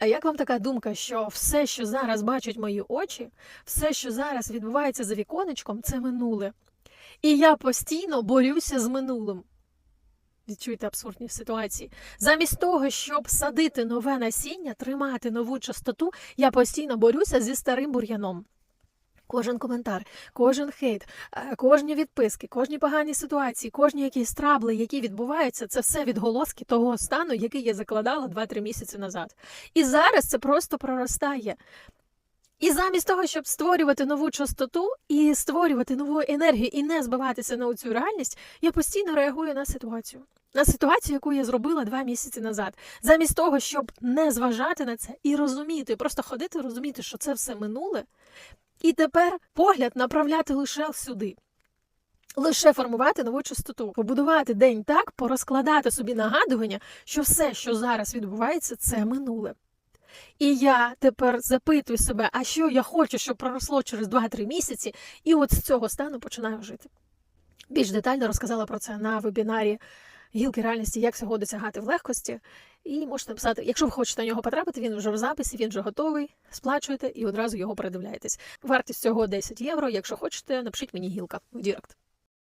А як вам така думка, що все, що зараз бачать мої очі, все, що зараз відбувається за віконечком, це минуле? І я постійно борюся з минулим. Відчуйте абсурдні ситуації. Замість того, щоб садити нове насіння, тримати нову частоту, я постійно борюся зі старим бур'яном. Кожен коментар, кожен хейт, е, кожні відписки, кожні погані ситуації, кожні якісь трабли, які відбуваються, це все відголоски того стану, який я закладала 2-3 місяці назад. І зараз це просто проростає. І замість того, щоб створювати нову частоту і створювати нову енергію і не збиватися на цю реальність, я постійно реагую на ситуацію. На ситуацію, яку я зробила два місяці назад, замість того, щоб не зважати на це і розуміти, просто ходити, розуміти, що це все минуле, і тепер погляд направляти лише сюди. Лише формувати нову частоту, побудувати день так, порозкладати собі нагадування, що все, що зараз відбувається, це минуле. І я тепер запитую себе, а що я хочу, щоб проросло через 2-3 місяці, і от з цього стану починаю жити. Більш детально розказала про це на вебінарі гілки реальності, як всього досягати в легкості. І можете написати, якщо ви хочете на нього потрапити, він вже в записі, він вже готовий. Сплачуєте і одразу його передивляєтесь. Вартість цього 10 євро. Якщо хочете, напишіть мені гілка в Дірект.